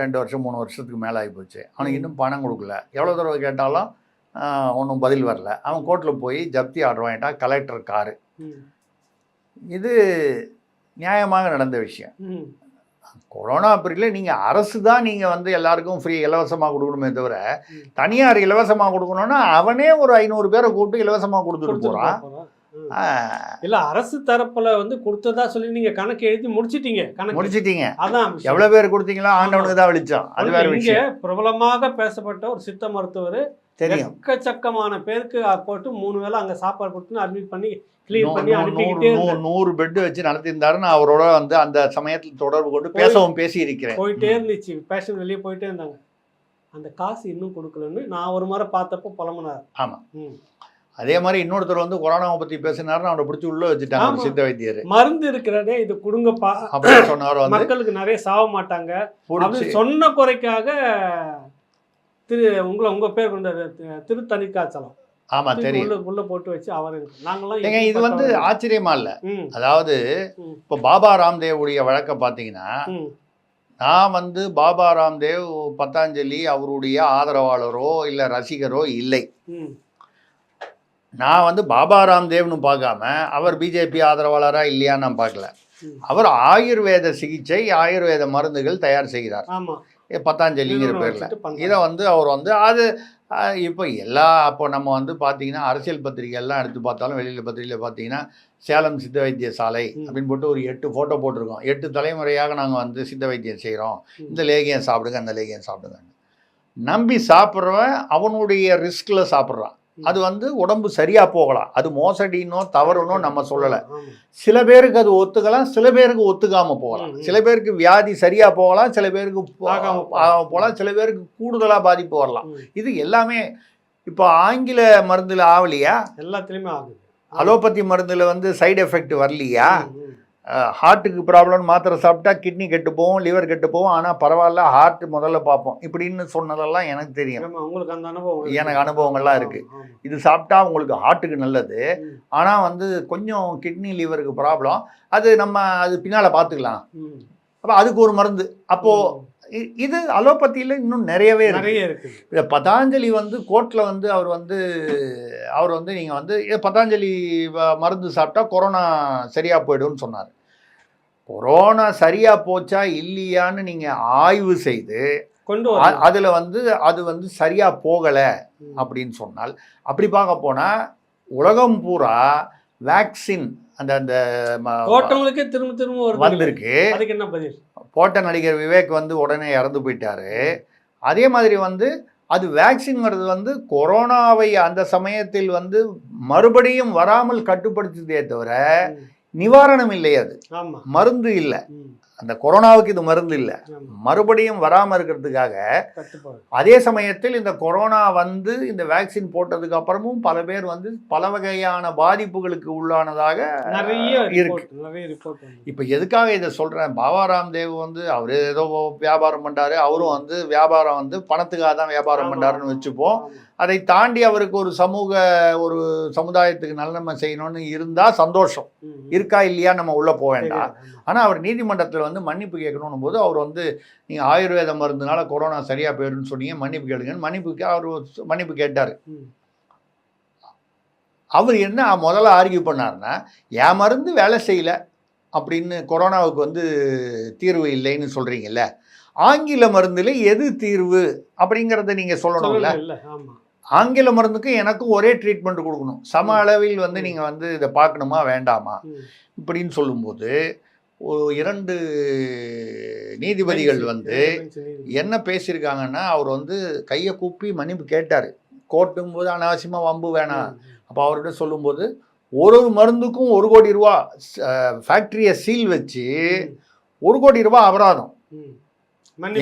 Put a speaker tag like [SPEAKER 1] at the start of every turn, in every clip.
[SPEAKER 1] ரெண்டு வருஷம் மூணு வருஷத்துக்கு மேலே ஆகிப்போச்சு அவனுக்கு இன்னும் பணம் கொடுக்கல எவ்வளோ தடவை கேட்டாலும் ஒன்றும் பதில் வரல அவன் கோர்ட்டில் போய் ஜப்தி ஆர்டர் வாங்கிட்டான் கலெக்டர் காரு. இது நியாயமாக நடந்த விஷயம். கொரோனா பீரியடில் நீங்கள் அரசு தான் நீங்கள் வந்து எல்லாருக்கும் ஃப்ரீ இலவசமாக கொடுக்கணுமே தவிர. தனியார் இலவசமாக கொடுக்கணும்னா அவனே ஒரு ஐநூறு பேரை கூப்பிட்டு இலவசமாக கொடுத்துட்டு போகிறான்.
[SPEAKER 2] இல்ல அரசு தரப்புல வந்து கொடுத்ததா சொல்லி நீங்க கணக்கு எழுதி முடிச்சிட்டீங்க கணக்கு.
[SPEAKER 1] முடிச்சிட்டீங்க.
[SPEAKER 2] அதான் விஷயம்.
[SPEAKER 1] எவ்வளோ பேர் கொடுத்தீங்களோ ஆண்டவனுக்கு தான் வெளிச்சம். அது வேற விஷயம்.
[SPEAKER 2] பிரபலமாக பேசப்பட்ட ஒரு சித்த மருத்துவர்.
[SPEAKER 1] தெரியும்.
[SPEAKER 2] எக்கச்சக்கமான பேருக்கு போட்டு மூணு வேளை அங்க சாப்பாடு கொடுத்து அட்மிட் பண்ணி
[SPEAKER 1] நூறு- பெட் வச்சு நடத்தியிருந்தாரு. நான் அவரோட வந்து அந்த சமயத்தில் தொடர்பு கொண்டு பேசவும் பேசி இருக்கிறேன்
[SPEAKER 2] போயிட்டே இருந்துச்சு. பேஷண்ட் வெளியே போயிட்டே இருந்தாங்க. அந்த காசு இன்னும் கொடுக்கலன்னு நான் ஒரு முறை பார்த்தப்போ புலம்புனார்.
[SPEAKER 1] ஆமா. அதே மாதிரி இன்னொருத்தர் வந்து கொரோனாவை பத்தி பேசினாரு அவனை பிடிச்சி உள்ள வச்சுட்டாங்க. சித்த வைத்தியர்.
[SPEAKER 2] மருந்து இருக்கிறதே இது கொடுங்கப்பா
[SPEAKER 1] அப்படின்னு சொன்னவர் வந்து.
[SPEAKER 2] மக்களுக்கு நிறைய சாக மாட்டாங்க. சொன்ன குறைக்காக திரு உங்களை உங்க பேர் கொண்ட திருத்தணிக்காச்சலம்
[SPEAKER 1] ஆமா தெரியும்.
[SPEAKER 2] உள்ள போட்டு வச்சு அவர்
[SPEAKER 1] ஏங்க இது வந்து? ஆச்சரியமா இல்ல. அதாவது. இப்போ பாபா ராம்தேவுடைய வழக்கை பார்த்தீங்கன்னா
[SPEAKER 2] ம்,
[SPEAKER 1] நான் வந்து பாபா ராம்தேவ் பத்தாஞ்சலி அவருடைய ஆதரவாளரோ இல்லை ரசிகரோ இல்லை. நான் வந்து பாபா ராம்தேவ்னு பார்க்காம அவர் பிஜேபி ஆதரவாளரா இல்லையான்னு நான் பார்க்கல. அவர் ஆயுர்வேத சிகிச்சை ஆயுர்வேத மருந்துகள் தயார் செய்கிறார் பத்தாஞ்சலிங்கிற பேரில். இதை வந்து அவர் வந்து அது இப்போ எல்லா அப்போ நம்ம வந்து பார்த்தீங்கன்னா அரசியல் பத்திரிகை எல்லாம் எடுத்து பார்த்தாலும் வெளியில் பத்திரிகையில் பார்த்தீங்கன்னா சேலம் சித்த வைத்தியசாலை
[SPEAKER 2] ம்.
[SPEAKER 1] அப்படின்னு போட்டு ஒரு எட்டு ஃபோட்டோ போட்டிருக்கோம் எட்டு தலைமுறையாக நாங்கள் வந்து சித்த வைத்தியம் செய்கிறோம். இந்த லேகியம் சாப்பிடுங்க அந்த லேகியம் சாப்பிடுங்க நம்பி சாப்பிட்றவன் அவனுடைய ரிஸ்கில் சாப்பிட்றான். அது வந்து உடம்பு சரியாக போகலாம். அது மோசடினோ தவறுனோ நம்ம சொல்லலை. சில பேருக்கு அது ஒத்துக்கலாம் சில பேருக்கு ஒத்துக்காம போகலாம். சில பேருக்கு வியாதி சரியா போகலாம் சில பேருக்கு போகலாம். சில பேருக்கு கூடுதலா பாதிப்பு வரலாம். இது எல்லாமே இப்போ ஆங்கில மருந்துல ஆகலையா
[SPEAKER 2] எல்லாத்துலயுமே ஆகுது.
[SPEAKER 1] அலோபதி மருந்துல வந்து சைடு எஃபெக்ட் வரலையா. ஹார்ட்டுக்கு ப்ராப்ளம் மாத்திரை சாப்பிட்டா கிட்னி கெட்டு போகும் லிவர் கெட்டு போகும் ஆனால் பரவாயில்ல ஹார்ட் முதல்ல பார்ப்போம். இப்படின்னு சொன்னதெல்லாம் எனக்கு தெரியும்.
[SPEAKER 2] உங்களுக்கு அந்த அனுபவம்.
[SPEAKER 1] எனக்கு அனுபவங்கள்லாம் இருக்கு.
[SPEAKER 2] ஆமா, ஆமா.
[SPEAKER 1] இது சாப்பிட்டா உங்களுக்கு ஹார்ட்டுக்கு நல்லது. ஆனால் வந்து கொஞ்சம் கிட்னி லிவருக்கு ப்ராப்ளம் அது நம்ம அது பின்னால் பார்த்துக்கலாம். அப்போ அதுக்கு ஒரு மருந்து. அப்போ இ- இது அலோபதியில் இன்னும் நிறையவே
[SPEAKER 2] நிறைய இருக்கு.
[SPEAKER 1] இந்த பதாஞ்சலி வந்து கோர்ட்டில் வந்து அவர் வந்து அவர் வந்து நீங்கள் வந்து "ஏ, பதாஞ்சலி மருந்து சாப்பிட்டா கொரோனா சரியாக போயிடும்னு சொன்னார். கொரோனா சரியாக போச்சா இல்லையான்னு நீங்கள் ஆய்வு செய்து
[SPEAKER 2] கொண்டு.
[SPEAKER 1] அதுல வந்து அது வந்து சரியாக போகலை. அப்படின்னு சொன்னால் அப்படி பார்க்க போனால் உலகம் பூரா வேக்சின் அந்த அந்த
[SPEAKER 2] திரும்ப திரும்ப
[SPEAKER 1] வந்திருக்கு.
[SPEAKER 2] அதுக்கு என்ன பதில்?
[SPEAKER 1] போட்ட நடிகர் விவேக் வந்து உடனே இறந்து போயிட்டாரு அதே மாதிரி வந்து அது வேக்சின்ங்கிறது வந்து கொரோனாவை அந்த சமயத்தில் வந்து மறுபடியும் வராமல் கட்டுப்படுத்துதே தவிர. நிவாரணம் இல்லை அது மருந்து இல்லை. அந்த கொரோனாவுக்கு இது மருந்து இல்லை. மறுபடியும் வராமல் இருக்கிறதுக்காக அதே சமயத்தில் இந்த கொரோனா வந்து இந்த வேக்சின் போட்டதுக்கு அப்புறமும் பல பேர் வந்து பல வகையான பாதிப்புகளுக்கு உள்ளானதாக
[SPEAKER 2] நிறைய
[SPEAKER 1] இருக்கு. இப்போ எதுக்காக இதை சொல்கிறேன் பாபா ராம்தேவ் வந்து அவர் ஏதோ வியாபாரம் பண்ணாரு அவரும் வந்து வியாபாரம் வந்து பணத்துக்காக தான் வியாபாரம் பண்ணாருன்னு வச்சுப்போம். அதை தாண்டி அவருக்கு ஒரு சமூக ஒரு சமுதாயத்துக்கு நல்ல செய்யணும்னு இருந்தால் சந்தோஷம். இருக்கா இல்லையா நம்ம உள்ளே போக வேண்டாம். ஆனால் அவர் நீதிமன்றத்தில் வந்து மன்னிப்பு கேட்கணும் போது அவர் வந்து நீங்கள் ஆயுர்வேத மருந்துனால கொரோனா சரியாக போயிடும்னு சொன்னீங்க மன்னிப்பு கேளுங்கன்னு மன்னிப்புக்கு அவர் மன்னிப்பு கேட்டார். அவர் என்ன முதல்ல ஆர்கியூ பண்ணாருன்னா என் மருந்து வேலை செய்யல அப்படின்னு கொரோனாவுக்கு வந்து தீர்வு இல்லைன்னு சொல்கிறீங்கல்ல ஆங்கில மருந்தில் எது தீர்வு அப்படிங்கிறத நீங்கள் சொல்லணும்ல. ஆங்கில மருந்துக்கு எனக்கும் ஒரே ட்ரீட்மெண்ட் கொடுக்கணும். சம அளவில் வந்து நீங்கள் வந்து இதை பார்க்கணுமா வேண்டாமா. இப்படின்னு சொல்லும்போது இரண்டு நீதிபதிகள் வந்து. என்ன பேசியிருக்காங்கன்னா அவர் வந்து கையை கூப்பி மன்னிப்பு கேட்டார். கோர்ட்டும் போது அனாவசியமாக வம்பு வேணாம். அப்போ அவர்கிட்ட சொல்லும்போது ஒரு ஒரு மருந்துக்கும் ஒரு கோடி ரூபா ஃபேக்ட்ரியை சீல் வச்சு ஒரு கோடி ரூபா அபராதம்.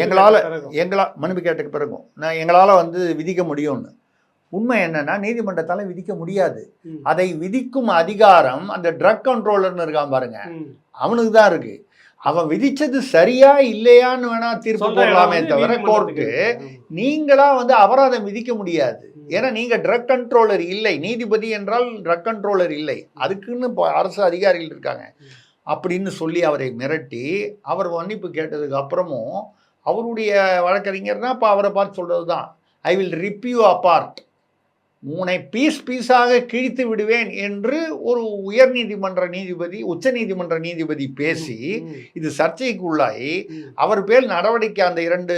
[SPEAKER 1] எங்களால
[SPEAKER 2] கேட்ட பிறகும்.
[SPEAKER 1] எங்களா மன்னிப்பு கேட்டக்கு பிறகும். நான் எங்களால் வந்து விதிக்க முடியும்னு. உண்மை என்னன்னா நீதிமன்றத்தால் விதிக்க முடியாது. அதை விதிக்கும் அதிகாரம் அந்த ட்ரக் கண்ட்ரோலர்னு இருக்கான் பாருங்க. அவனுக்கு தான் இருக்கு. அவன் விதிச்சது சரியா இல்லையான்னு வேணா தீர்ப்பு போடலாமே தவிர கோர்ட்டு. நீங்களா வந்து அபராதம் விதிக்க முடியாது. ஏன்னா நீங்க ட்ரக் கண்ட்ரோலர் இல்லை. நீதிபதி என்றால் ட்ரக் கண்ட்ரோலர் இல்லை. அதுக்குன்னு இப்போ அரசு அதிகாரிகள் இருக்காங்க. அப்படின்னு சொல்லி அவரை மிரட்டி அவர் மன்னிப்பு கேட்டதுக்கு அப்புறமும் அவருடைய வழக்கறிஞர்னா இப்போ அவரை பார்த்து சொல்கிறது தான் I will rip you apart மூனை piece பீஸாக கிழித்து விடுவேன் என்று ஒரு உயர்நீதிமன்ற நீதிபதி உச்சநீதிமன்ற நீதிபதி பேசி இது சர்ச்சைக்கு உள்ளாகி அவர் பேர் நடவடிக்கை அந்த இரண்டு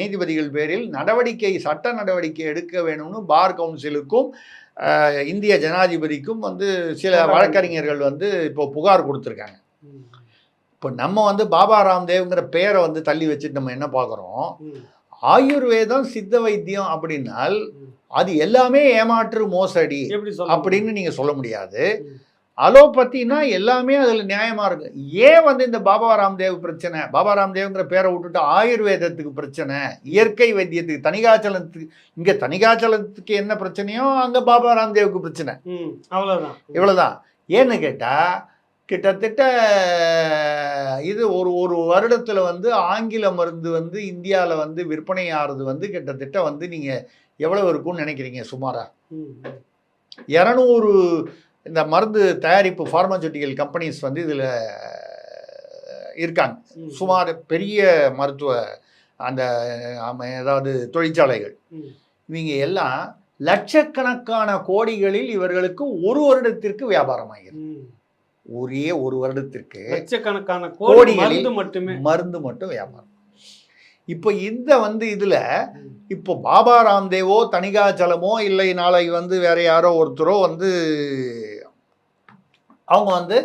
[SPEAKER 1] நீதிபதிகள் பேரில் நடவடிக்கை சட்ட நடவடிக்கை எடுக்க வேணும்னு பார் கவுன்சிலுக்கும் இந்திய ஜனாதிபதிக்கும் வந்து சில வழக்கறிஞர்கள் வந்து இப்போ புகார் கொடுத்துருக்காங்க. இப்போ நம்ம வந்து பாபா ராம்தேவ்ங்கிற பேரை வந்து தள்ளி வச்சுட்டு நம்ம என்ன பார்க்குறோம்? ஆயுர்வேதம் சித்த வைத்தியம் அப்படின்னால். அது எல்லாமே ஏமாற்று மோசடி அப்படின்னு நீங்கள் சொல்ல முடியாது.
[SPEAKER 2] ம்.
[SPEAKER 1] அலோபதினா எல்லாமே அதில் நியாயமாக இருக்கு. ஏன் வந்து இந்த பாபா ராம்தேவ் பிரச்சனை? பாபா ராம்தேவ்ங்கிற பேரை விட்டுட்டு ஆயுர்வேதத்துக்கு பிரச்சனை இயற்கை வைத்தியத்துக்கு தனிகாச்சலத்துக்கு இங்கே தனிகாச்சலத்துக்கு என்ன பிரச்சனையோ அங்கே பாபா ராம்தேவுக்கு பிரச்சனை.
[SPEAKER 2] ம், அவ்வளவுதான்.
[SPEAKER 1] இவ்வளவுதான். ஏன்னு கேட்டால் கிட்டத்தட்ட இது ஒரு ஒரு வருடத்தில் வந்து ஆங்கில மருந்து வந்து இந்தியாவில் வந்து விற்பனை ஆகிறது வந்து கிட்டத்தட்ட வந்து நீங்கள் எவ்வளவு இருக்கும்னு நினைக்கிறீங்க சுமாரா?
[SPEAKER 2] ம், ம்.
[SPEAKER 1] இரநூறு இந்த மருந்து தயாரிப்பு ஃபார்மசூட்டிக்கல் கம்பெனிஸ் வந்து இதில் இருக்காங்க. சுமார் பெரிய மருத்துவ அந்த ஏதாவது தொழிற்சாலைகள். இவங்க எல்லாம் லட்சக்கணக்கான கோடிகளில் இவர்களுக்கு ஒரு வருடத்திற்கு வியாபாரம் ஆகிறது. ஒரே ஒரு வருடத்திற்கு
[SPEAKER 2] லட்சக்கணக்கான கோடி
[SPEAKER 1] கோடிகளில்
[SPEAKER 2] மருந்து மட்டுமே.
[SPEAKER 1] மருந்து மட்டும் வியாபாரம். இப்போ இந்த வந்து இதுல இப்போ பாபா ராம்தேவோ தனிகாச்சலமோ இல்லை நாளை வந்து வேற யாரோ ஒருத்தரோ வந்து அவங்க வந்து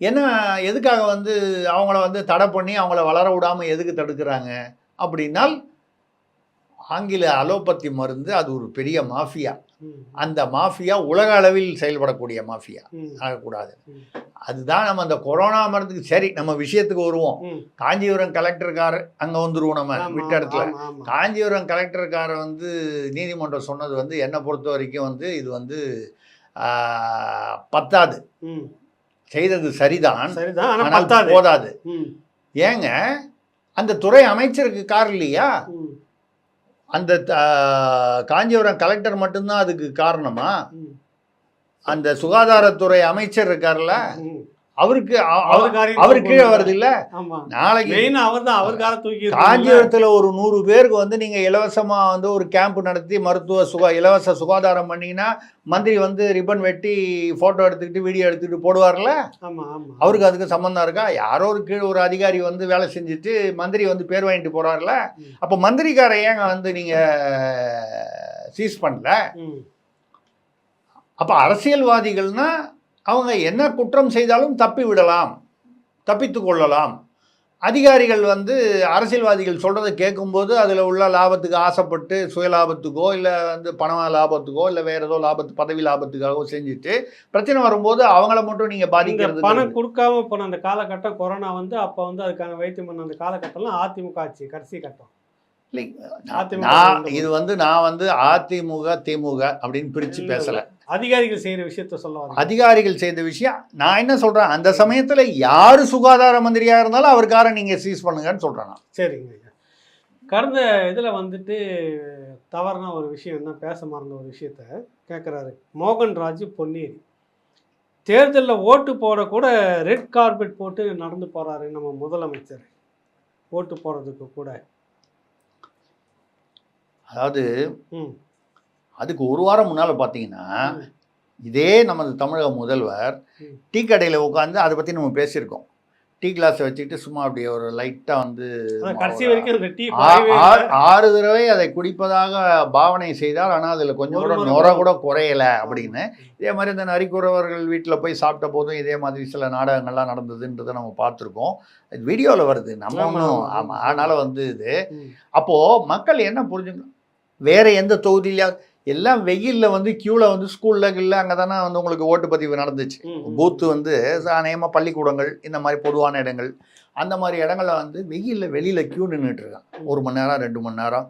[SPEAKER 1] என்ன எதுக்காக வந்து அவங்கள வந்து தடை பண்ணி அவங்கள வளர விடாம எதுக்கு தடுக்கிறாங்க அப்படின்னால் ஆங்கில அலோபதி மருந்து அது ஒரு பெரிய மாஃபியா. அந்த மாஃபியா உலக அளவில் செயல்படக்கூடிய மாஃபியா. ஆகக்கூடாது. அதுதான் நம்ம அந்த கொரோனா மருந்துக்கு சரி நம்ம விஷயத்துக்கு வருவோம். காஞ்சிபுரம் கலெக்டர்கார் அங்க வந்துருவோம் நம்ம விட்ட இடத்துல. காஞ்சிபுரம் கலெக்டர்கார வந்து நீதிமன்றம் சொன்னது வந்து என்னை பொறுத்த வரைக்கும் வந்து இது வந்து பத்தாது. செய்தது சரிதான்.
[SPEAKER 2] சரிதான்
[SPEAKER 1] போதாது. ஏங்க அந்த துறை அமைச்சருக்கு கார் இல்லையா? அந்த காஞ்சிபுரம் கலெக்டர் மட்டும்தான் அதுக்கு காரணமா? அந்த சுகாதாரத்துறை அமைச்சர் இருக்கார்ல? அவருக்கு அ- அவ-
[SPEAKER 2] அவர் காரியம்
[SPEAKER 1] அவர் கீழே. வருது இல்ல நாளைக்கு
[SPEAKER 2] மெயினா அவர் தான் அவர் கால தூக்கி.
[SPEAKER 1] காஞ்சிபுரத்தில் ஒரு நூறு பேருக்கு வந்து நீங்கள் இலவசமாக வந்து ஒரு கேம்ப் நடத்தி மருத்துவ சுகா இலவச சுகாதாரம் பண்ணீங்கன்னா மந்திரி வந்து ரிப்பன் வெட்டி ஃபோட்டோ எடுத்துக்கிட்டு வீடியோ எடுத்துக்கிட்டு போடுவார்ல? அவருக்கு அதுக்கு சம்மந்தம் இருக்கா? யாரோ ஒரு கீழே ஒரு அதிகாரி வந்து வேலை செஞ்சுட்டு மந்திரி வந்து பேர் வாங்கிட்டு போகிறார்ல
[SPEAKER 2] ம்.
[SPEAKER 1] அப்போ மந்திரிக்காரை ஏங்க வந்து நீங்கள் சீஸ் பண்ணல? அப்போ அரசியல்வாதிகள்னா அவங்க என்ன குற்றம் செய்தாலும் தப்பி விடலாம் தப்பித்து கொள்ளலாம். அதிகாரிகள் வந்து அரசியல்வாதிகள் சொல்கிறத கேட்கும்போது அதில் உள்ள லாபத்துக்கு ஆசைப்பட்டு சுய லாபத்துக்கோ இல்லை வந்து பண லாபத்துக்கோ இல்லை வேறு ஏதோ லாபத்து பதவி லாபத்துக்காகவோ செஞ்சுட்டு பிரச்சனை வரும்போது அவங்கள மட்டும் நீங்கள் பாதிக்கிறது
[SPEAKER 2] பணம் கொடுக்காம போன அந்த காலகட்டம் கொரோனா வந்து அப்ப வந்து அதுக்கான வைத்தியம் பண்ண அந்த காலகட்டம்லாம் அதிமுக ஆட்சி கடைசி கட்டம்.
[SPEAKER 1] இது வந்து நான் வந்து அதிமுக திமுக அப்படின்னு பிரித்து பேசலை.
[SPEAKER 2] அதிகாரிகள் செய்யற விஷயத்த சொல்ல வரேன்
[SPEAKER 1] அதிகாரிகள் செய்த விஷயம் நான் என்ன சொல்கிறேன் அந்த சமயத்தில் யார் சுகாதார மந்திரியாக இருந்தாலும் அவருக்கார நீங்கள் சீஸ் பண்ணுங்கன்னு சொல்கிறேன்
[SPEAKER 2] சரிங்க கடந்த இதில் வந்துட்டு தவறான ஒரு விஷயம் என்ன பேச மறந்த ஒரு விஷயத்த கேட்குறாரு மோகன்ராஜ் பொன்னேரி. தேர்தலில் ஓட்டு போட கூட ரெட் கார்பெட் போட்டு நடந்து போகிறாரு நம்ம முதலமைச்சர். ஓட்டு போடுறதுக்கு கூட.
[SPEAKER 1] அதாவது அதுக்கு ஒரு வாரம் முன்னால் பார்த்தீங்கன்னா. இதே நமது தமிழக முதல்வர். டீ கடையில் உட்காந்து அதை பற்றி நம்ம பேசியிருக்கோம் டீ கிளாஸை வச்சுக்கிட்டு சும்மா அப்படியே ஒரு லைட்டாக வந்து
[SPEAKER 2] கடைசி வரைக்கும்
[SPEAKER 1] ஆறு தடவை அதை குடிப்பதாக பாவனை செய்தால் ஆனால் அதில் கொஞ்சம் கூட நுர
[SPEAKER 2] கூட-
[SPEAKER 1] குறையல அப்படின்னு இதே மாதிரி இந்த நரிக்குறவர்கள் வீட்டில் போய் சாப்பிட்ட போதும் இதே மாதிரி சில நாடகங்கள்லாம் நடந்ததுன்றதை நம்ம பார்த்துருக்கோம் வீடியோவில் வருது நம்ம. ஆமாம் அதனால் வந்து இது. அப்போது மக்கள் என்ன புரிஞ்சுக்கணும் வேற எந்த தொகுதியில எல்லாம் வெயிலில் வந்து க்யூவில் வந்து ஸ்கூலில் இல்லை அங்கே தானே வந்து உங்களுக்கு ஓட்டுப்பதிவு நடந்துச்சு. பூத்து வந்து அநேகமாக பள்ளிக்கூடங்கள் இந்த மாதிரி பொதுவான இடங்கள் அந்த மாதிரி இடங்கள்ல வந்து வெயிலில் வெளியில் க்யூ நின்றுட்டு இருக்கான். ஒரு மணி நேரம் ரெண்டு மணி நேரம்.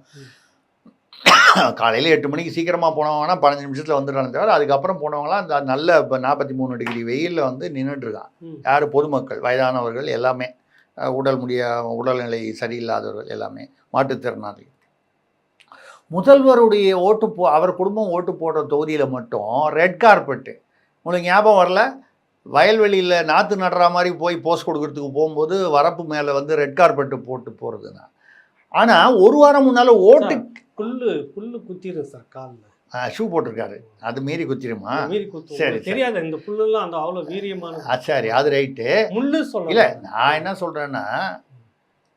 [SPEAKER 1] காலையில் எட்டு மணிக்கு சீக்கிரமாக போனவங்கன்னா பதினஞ்சு நிமிஷத்தில் வந்துடுறாங்க தவிர அதுக்கப்புறம் போனவங்களாம் அந்த நல்ல இப்போ நாற்பத்தி மூணு டிகிரி வெயிலில் வந்து நின்றுட்டு இருக்கான்.
[SPEAKER 2] ம்.
[SPEAKER 1] யார்? பொதுமக்கள் வயதானவர்கள் எல்லாமே. உடல் முடிய உடல்நிலை சரியில்லாதவர்கள் எல்லாமே. மாற்றுத்திறனாளிகள். முதல்வருடைய ஓட்டு போ அவர் குடும்பம் ஓட்டு போடுற தொகுதியில் மட்டும் ரெட் கார்பெட்டு உங்களுக்கு ஞாபகம் வரல? வயல்வெளியில் நாற்று நடுற மாதிரி போய் போஸ்ட் கொடுக்கறதுக்கு போகும்போது வரப்பு மேலே வந்து ரெட் கார்பெட்டு போட்டு போகிறதுனா ஆனால் ஒரு வாரம் முன்னால் ஓட்டு
[SPEAKER 2] புல்லு புல்லு குத்திரும் சார் காலில்.
[SPEAKER 1] ஷூ போட்டிருக்காரு. அது மீறி குத்திருமா? சரி,
[SPEAKER 2] தெரியாது இந்த புல்லுலாம் அந்த அவ்வளோ வீரியமான
[SPEAKER 1] சரி அது ரைட்டு.
[SPEAKER 2] முள்ளு சொல்ல
[SPEAKER 1] இல்லை நான் என்ன சொல்கிறேன்னா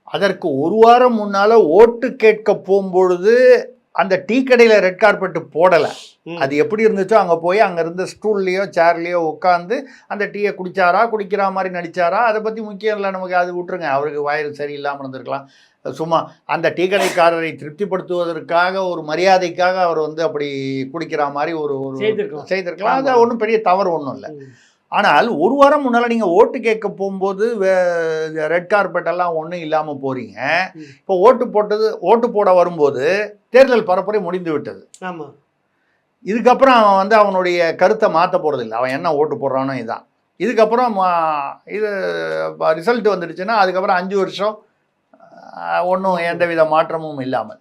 [SPEAKER 1] அதற்கு ஒரு வாரம் முன்னால் ஓட்டு கேட்க போகும்பொழுது அந்த டீ கடையில் ரெட் கார்பெட் போடலை. அது எப்படி இருந்துச்சோ அங்கே போய் அங்கே இருந்த ஸ்டூல்லையோ சேர்லையோ உட்காந்து அந்த டீயை குடிச்சாரா குடிக்கிற மாதிரி நடிச்சாரா அதை பற்றி முக்கியம் இல்லை நமக்கு அது விட்டுருங்க. அவருக்கு வயிறு சரியில்லாமல் இருந்திருக்கலாம். சும்மா அந்த டீ கடைக்காரரை திருப்திப்படுத்துவதற்காக ஒரு மரியாதைக்காக அவர் வந்து அப்படி குடிக்கிற மாதிரி ஒரு ஒரு
[SPEAKER 2] செய்திருக்கலாம்.
[SPEAKER 1] அது ஒன்றும் பெரிய தவறு ஒன்றும் இல்லை. ஆனால் ஒரு வாரம் முன்னால் நீங்கள் ஓட்டு கேட்க போகும்போது ரெட் கார்பெட் எல்லாம் ஒன்றும் இல்லாமல் போகிறீங்க. இப்போ ஓட்டு போட்டது ஓட்டு போட வரும்போது தேர்தல் பரப்புரை முடிந்து விட்டது.
[SPEAKER 2] ஆமா.
[SPEAKER 1] இதுக்கப்புறம் அவன் வந்து அவனுடைய கருத்தை மாற்ற போகிறதில்ல அவன் என்ன ஓட்டு போடுறானோ இதுதான் இதுக்கப்புறம் இது ரிசல்ட் வந்துடுச்சுன்னா அதுக்கப்புறம் அஞ்சு வருஷம் ஒன்றும் எந்தவித மாற்றமும் இல்லாமல்.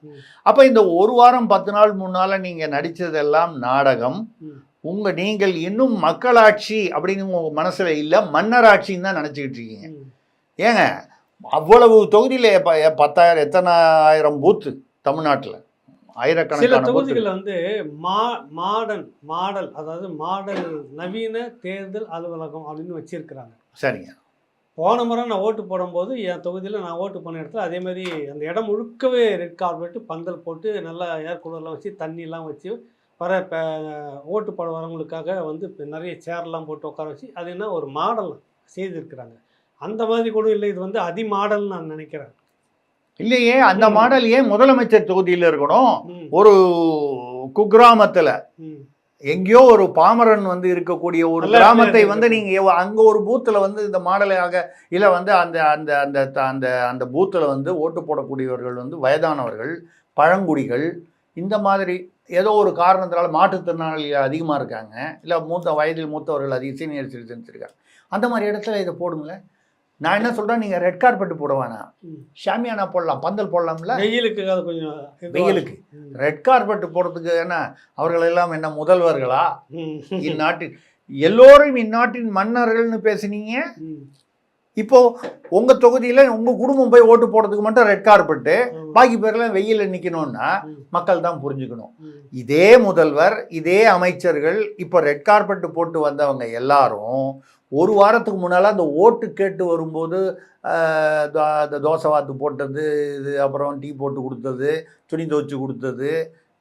[SPEAKER 1] அப்போ இந்த ஒரு வாரம் பத்து நாள் முன்னால் நீங்கள் நடித்ததெல்லாம் நாடகம். உங்கள் நீங்கள் இன்னும் மக்களாட்சி அப்படின்னு உங்கள் மனசில் இல்லை மன்னராட்சின்னு தான் நினச்சிக்கிட்டு இருக்கீங்க. ஏங்க அவ்வளவு தொகுதியில் பத்தாயிரம் எத்தனை ஆயிரம் பூத்து தமிழ்நாட்டில்
[SPEAKER 2] சில
[SPEAKER 1] ஆயிரக்கணக்கான பூத்து
[SPEAKER 2] தொகுதிகள் வந்து மா மாடர்ன் மாடல் அதாவது மாடல் நவீன தேர்தல் அலுவலகம் அப்படின்னு வச்சிருக்கிறாங்க.
[SPEAKER 1] சரிங்க.
[SPEAKER 2] போன முறை நான் ஓட்டு போடும்போது என் தொகுதியில் நான் ஓட்டு பண்ண இடத்துல அதே மாதிரி அந்த இடம் முழுக்கவே ரெட் கார்பெட்டு பந்தல் போட்டு நல்லா ஏர் கூலர்லாம் வச்சு தண்ணிலாம் வச்சு வர இப்போ ஓட்டு போட வரவங்களுக்காக வந்து இப்ப நிறைய சேர்லாம் போட்டு உட்கார வச்சு அது என்ன ஒரு மாடல் செய்திருக்கிறாங்க. அந்த மாதிரி கூட இல்லை இது வந்து அதி மாடல்னு நான் நினைக்கிறேன்.
[SPEAKER 1] இல்லையே அந்த. மாடல் ஏன் முதலமைச்சர் தொகுதியில் இருக்கணும்? ஒரு குக்கிராமத்தில். எங்கேயோ ஒரு பாமரன் வந்து இருக்கக்கூடிய ஒரு கிராமத்தை வந்து. நீங்க அங்க ஒரு பூத்துல வந்து இந்த மாடலாக இல்ல வந்து அந்த அந்த அந்த அந்த அந்த பூத்துல வந்து ஓட்டு போடக்கூடியவர்கள் வந்து வயதானவர்கள் பழங்குடிகள் இந்த மாதிரி ஏதோ ஒரு காரணத்தினால மாற்றுத்திறனாளிகள் அதிகமாக இருக்காங்க. இல்லை மூத்த வயதில் மூத்தவர்கள் அதிக சீனியர் சிட்டிசன்ஸ் இருக்காங்க. அந்த மாதிரி இடத்துல இதை போடுங்க நான் என்ன சொல்றேன்? நீங்க ரெட் கார்பெட் போட வேணாம். ஷாமியானா போடலாம் பந்தல் போடலாம்ல?
[SPEAKER 2] வெயிலுக்கு அது கொஞ்சம்
[SPEAKER 1] வெயிலுக்கு. ரெட் கார்பெட் போடுறதுக்கு என்ன அவர்கள் எல்லாம் என்ன முதல்வர்களா? இந்நாட்டின் எல்லோரும் இந்நாட்டின் மன்னர்கள்னு பேசுனீங்க?
[SPEAKER 2] ம்,
[SPEAKER 1] இப்போ உங்க தொகுதியில உங்க குடும்பம் போய் ஓட்டு போடுறதுக்கு மட்டும் ரெட் கார்பெட்டு. பாக்கி பேர்லாம் வெயில நிக்கணும்னா
[SPEAKER 2] ம்,
[SPEAKER 1] மக்கள் தான் புரிஞ்சுக்கணும். இதே முதல்வர் இதே அமைச்சர்கள் இப்போ ரெட் கார்பெட் போட்டு வந்தவங்க எல்லாரும் ஒரு வாரத்துக்கு முன்னால் அந்த ஓட்டு கேட்டு வரும்போது அந்த தோசை வாத்து போட்டது இது அப்புறம் டீ போட்டு கொடுத்தது துணி துவைச்சு கொடுத்தது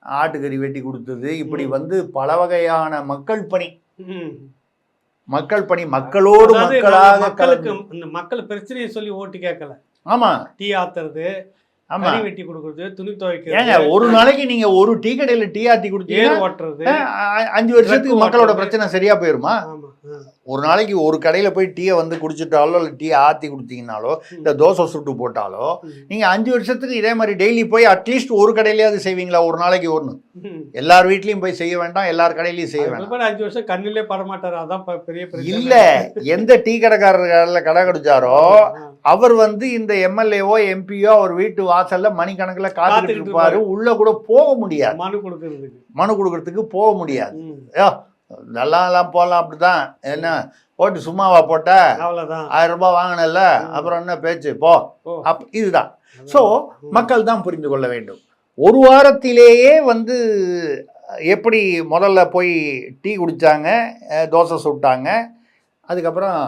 [SPEAKER 1] ஆட்டுக்கறி வெட்டி கொடுத்தது இப்படி. வந்து பல வகையான மக்கள் பணி. மக்கள் பணி மக்களோடு மக்களாக
[SPEAKER 2] மக்களுக்கு இந்த மக்கள் பிரச்சனையை சொல்லி ஓட்டு கேட்கல.
[SPEAKER 1] ஆமா.
[SPEAKER 2] டீ ஆத்துறது
[SPEAKER 1] ஆமா.
[SPEAKER 2] வெட்டி கொடுக்கறது துணி
[SPEAKER 1] ஏங்க
[SPEAKER 2] துவைக்கிறது
[SPEAKER 1] ஒரு நாளைக்கு நீங்க ஒரு டீ கடையில டீ ஆத்தி
[SPEAKER 2] ஏர்
[SPEAKER 1] கொடுத்தீங்கன்னா
[SPEAKER 2] ஓட்டுறது
[SPEAKER 1] அஞ்சு வருஷத்துக்கு மக்களோட. பிரச்சனை சரியா போயிருமா. ஒரு நாளைக்கு ஒரு கடையில போய் டீயை வந்து குடிச்சிட்டாலோ இல்லை டீ ஆத்தி கொடுத்தீங்கனாலோ இந்த தோசை சுட்டு போட்டாலோ
[SPEAKER 2] ம்.
[SPEAKER 1] நீங்க அஞ்சு வருஷத்துக்கு இதே மாதிரி டெய்லி போய் அட்லீஸ்ட் ஒரு கடையிலயாவது செய்வீங்களா? ஒரு நாளைக்கு ஒன்று. எல்லார் வீட்லயும் போய் செய்ய வேண்டாம் எல்லார் கடையிலயும் செய்ய வேண்டாம்.
[SPEAKER 2] அஞ்சு வருஷம் கண்ணிலே படமாட்டாரு அதான் பெரிய
[SPEAKER 1] இல்ல எந்த டீ கடைக்காரர்ல கடை கடிச்சாரோ. அவர் வந்து இந்த எம்எல்ஏவோ எம்பியோ அவர் வீட்டு வாசல்ல மணிக்கணக்கில் காத்துக்கிட்டு இருப்பாரு. உள்ள கூட போக முடியாது.
[SPEAKER 2] மனு கொடுக்கறதுக்கு.
[SPEAKER 1] மனு கொடுக்கறதுக்கு போக முடியாது.
[SPEAKER 2] ம்.
[SPEAKER 1] ஐயோ நல்லா எல்லாம் போகலாம் அப்படிதான் என்ன ஓட்டு சும்மாவா போட்ட ஆயிரம் ரூபாய் வாங்கினல. அப்புறம் என்ன பேச்சு போ. அப் இதுதான். ஸோ. மக்கள் தான் புரிந்து கொள்ள வேண்டும் ஒரு வாரத்திலேயே வந்து எப்படி முதல்ல போய் டீ குடித்தாங்க தோசை சுட்டாங்க அதுக்கப்புறம்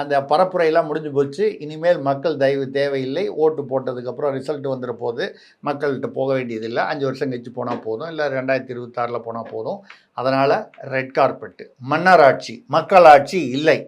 [SPEAKER 1] அந்த பரப்புரையெல்லாம் முடிஞ்சு போச்சு. இனிமேல் மக்கள் தயவு தேவையில்லை. ஓட்டு போட்டதுக்கப்புறம் ரிசல்ட் வந்துட போது மக்கள்கிட்ட போக வேண்டியதில்லை. அஞ்சு வருஷம் கழிச்சு போனால் போதும். இல்லை ரெண்டாயிரத்தி இருபத்தாறில் போனால் போதும். அதனால் ரெட் கார்பெட்டு. மன்னராட்சி மக்களாட்சி இல்லை.